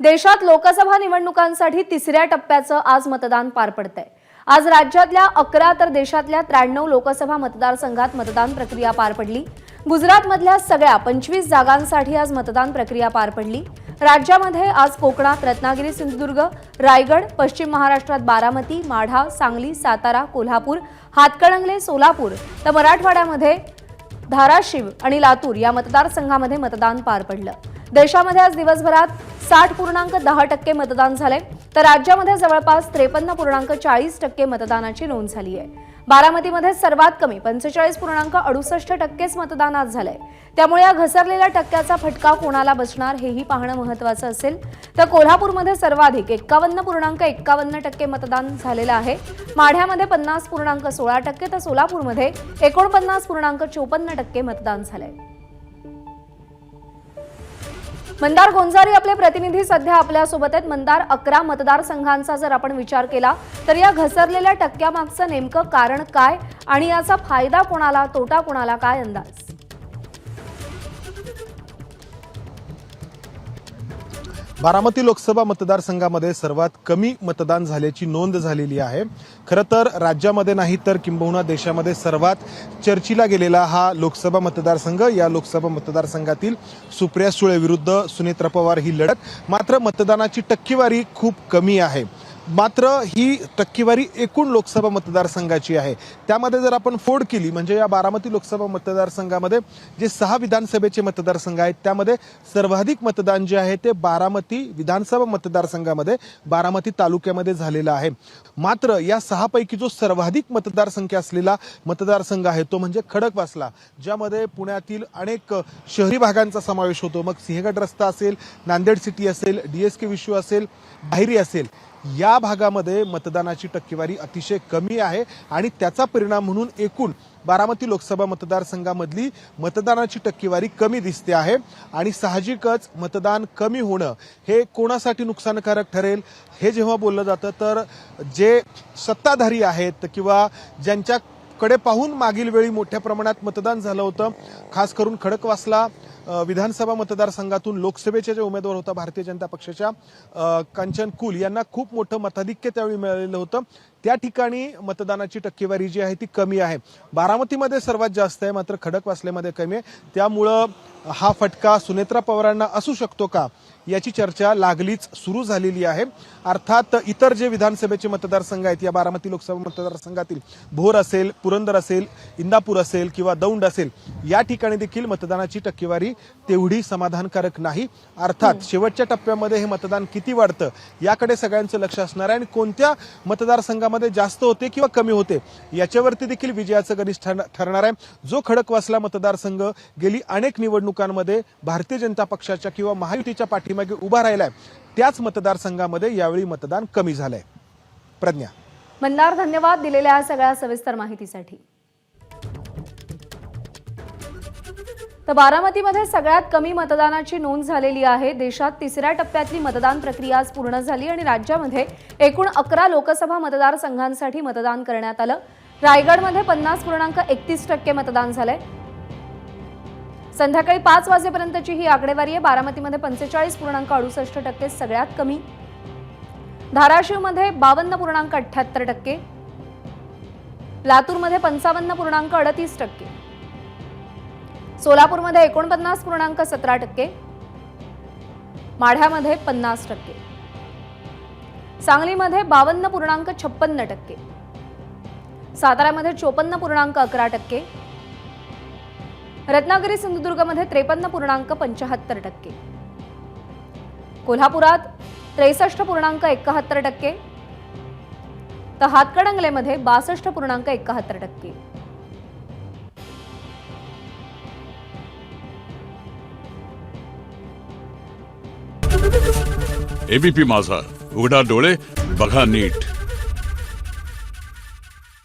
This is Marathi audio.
देशात लोकसभा निवडणुकांसाठी तिसऱ्या टप्प्याचं आज मतदान पार पडतंय. आज राज्यातल्या अकरा तर देशातल्या त्र्याण्णव लोकसभा मतदारसंघात मतदान प्रक्रिया पार पडली. गुजरातमधल्या सगळ्या पंचवीस जागांसाठी आज मतदान प्रक्रिया पार पडली. राज्यामध्ये आज कोकणात रत्नागिरी सिंधुदुर्ग रायगड पश्चिम महाराष्ट्रात बारामती माढा सांगली सातारा कोल्हापूर हातकणंगले सोलापूर तर मराठवाड्यामध्ये धाराशिव आणि लातूर या मतदारसंघामध्ये मतदान पार पडलं. देशामध्ये आज दिवसभरात साठ पूर्णांक दहा टक्के मतदान झालंय. तर राज्यामध्ये जवळपास त्रेपन्न पूर्णांक चाळीस टक्के मतदानाची नोंद झाली आहे. बारामतीमध्ये सर्वात कमी पंचेचाळीस पूर्णांक अडुसष्ट टक्केच मतदान आज झालंय. त्यामुळे या घसरलेल्या टक्क्याचा फटका कोणाला बसणार हेही पाहणं महत्वाचं असेल. तर कोल्हापूरमध्ये सर्वाधिक एक्कावन्न पूर्णांक एक्कावन्न टक्के मतदान झालेलं आहे. माढ्यामध्ये पन्नास पूर्णांक सोळा टक्के तर सोलापूरमध्ये एकोणपन्नास पूर्णांक चोपन्न टक्के मतदान झालंय. मंदार गोंजारी आपले प्रतिनिधी सध्या आपल्यासोबत आहेत. मंदार अकरा मतदारसंघांचा जर आपण विचार केला तर या घसरलेल्या टक्क्यामागचं नेमकं कारण काय? आणि याचा फायदा कोणाला तोटा कोणाला काय अंदाज? बारामती लोकसभा मतदारसंघामध्ये सर्वात कमी मतदान झाल्याची नोंद झालेली आहे. खरं तर राज्यामध्ये नाही तर किंबहुना देशामध्ये सर्वात चर्चीला गेलेला हा लोकसभा मतदारसंघ. या लोकसभा मतदारसंघातील सुप्रिया सुळे विरुद्ध सुनेत्रा पवार ही लढत. मात्र मतदानाची टक्केवारी खूप कमी आहे. मात्र ही टक्केवारी एकूण लोकसभा मतदारसंघाची आहे. त्यामध्ये जर आपण फोड केली म्हणजे या बारामती लोकसभा मतदारसंघामध्ये जे सहा विधानसभेचे मतदारसंघ आहेत त्यामध्ये सर्वाधिक मतदान जे आहे ते बारामती विधानसभा मतदारसंघामध्ये बारामती तालुक्यामध्ये झालेलं आहे. मात्र या सहापैकी जो सर्वाधिक मतदारसंख्या असलेला मतदारसंघ आहे तो म्हणजे खडकवासला ज्यामध्ये पुण्यातील अनेक शहरी भागांचा समावेश होतो. मग सिंहगड रस्ता असेल नांदेड सिटी असेल डी एस के विश्व असेल बाहेरी असेल या भागामध्ये मतदानाची टक्केवारी अतिशय कमी आहे आणि त्याचा परिणाम म्हणून एकूण बारामती लोकसभा मतदारसंघामधली मतदानाची टक्केवारी कमी दिसते आहे आणि साहजिकच मतदान कमी होणं हे कोणासाठी नुकसानकारक ठरेल हे जेव्हा बोललं जातं तर जे सत्ताधारी आहेत किंवा ज्यांच्या कडे पाहून मागील वेळी मोठ्या प्रमाणात मतदान झालं होतं. खास करून खडकवासला विधानसभा मतदारसंघातून लोकसभेचे जे उमेदवार होता भारतीय जनता पक्षाच्या कंचन कुल यांना खूप मोठं मताधिक्य त्यावेळी मिळालेलं होतं. त्या ठिकाणी मतदानाची टक्केवारी जी आहे ती कमी आहे. बारामतीमध्ये सर्वात जास्त आहे मात्र खडकवासलेमध्ये कमी आहे. त्यामुळं हा फटका सुनेत्रा पवारांना असू शकतो का? याची चर्चा लागलीच सुरू झालेली आहे. अर्थात इतर जे विधानसभेचे मतदारसंघ आहेत या बारामती लोकसभा मतदारसंघातील भोर असेल पुरंदर असेल इंदापूर असेल किंवा दौंड असेल या ठिकाणी देखील मतदानाची टक्केवारी तेवढी समाधानकारक नाही. अर्थात शेवटच्या टप्प्यामध्ये हे मतदान किती वाढतं याकडे सगळ्यांचं लक्ष असणार आहे आणि कोणत्या मतदारसंघामध्ये जास्त होते किंवा कमी होते याच्यावरती देखील विजयाचं गणित ठर- ठरणार आहे. जो खडकवासला मतदारसंघ गेली अनेक निवडणुकांमध्ये भारतीय जनता पक्षाच्या किंवा महायुतीच्या पाठीमागे उभा राहिलाय. त्याच मतदारसंघामध्ये यावेळी मतदान कमी झालंय. प्रज्ञा. मंदार धन्यवाद दिलेल्या सगळ्या सविस्तर माहितीसाठी. तर बारामतीमध्ये सगळ्यात कमी मतदानाची नोंद झालेली आहे. देशात तिसऱ्या टप्प्यातली मतदान प्रक्रिया आज पूर्ण झाली आणि राज्यामध्ये एकूण अकरा लोकसभा मतदारसंघांसाठी मतदान करण्यात आलं. रायगडमध्ये पन्नास पूर्णांक एकतीस टक्के मतदान झालंय. संध्याकाळी पाच वाजेपर्यंतची ही आकडेवारी आहे. बारामतीमध्ये पंचेचाळीस पूर्णांक अडुसष्ट टक्के सगळ्यात कमी. धाराशिवमध्ये बावन्न पूर्णांक अठ्ठ्याहत्तर टक्के. लातूरमध्ये पंचावन्न पूर्णांक अडतीस टक्के. सोलापूरमध्ये एकोणपन्नास पूर्णांक सतरा टक्के. माढ्यामध्ये पन्नास टक्के. सांगलीमध्ये बावन्न पूर्णांक छप्पन्न टक्के. साताऱ्यामध्ये चोपन्न पूर्णांक अकरा टक्के. रत्नागिरी सिंधुदुर्गमध्ये त्रेपन्न पूर्णांक पंचाहत्तर टक्के. कोल्हापुरात त्रेसष्ट पूर्णांक एकाहत्तर टक्के. तर हातकणंगलेमध्ये बासष्ट पूर्णांक एकाहत्तर टक्के. एबीपी माझा. उघडा डोळे बघा नीट.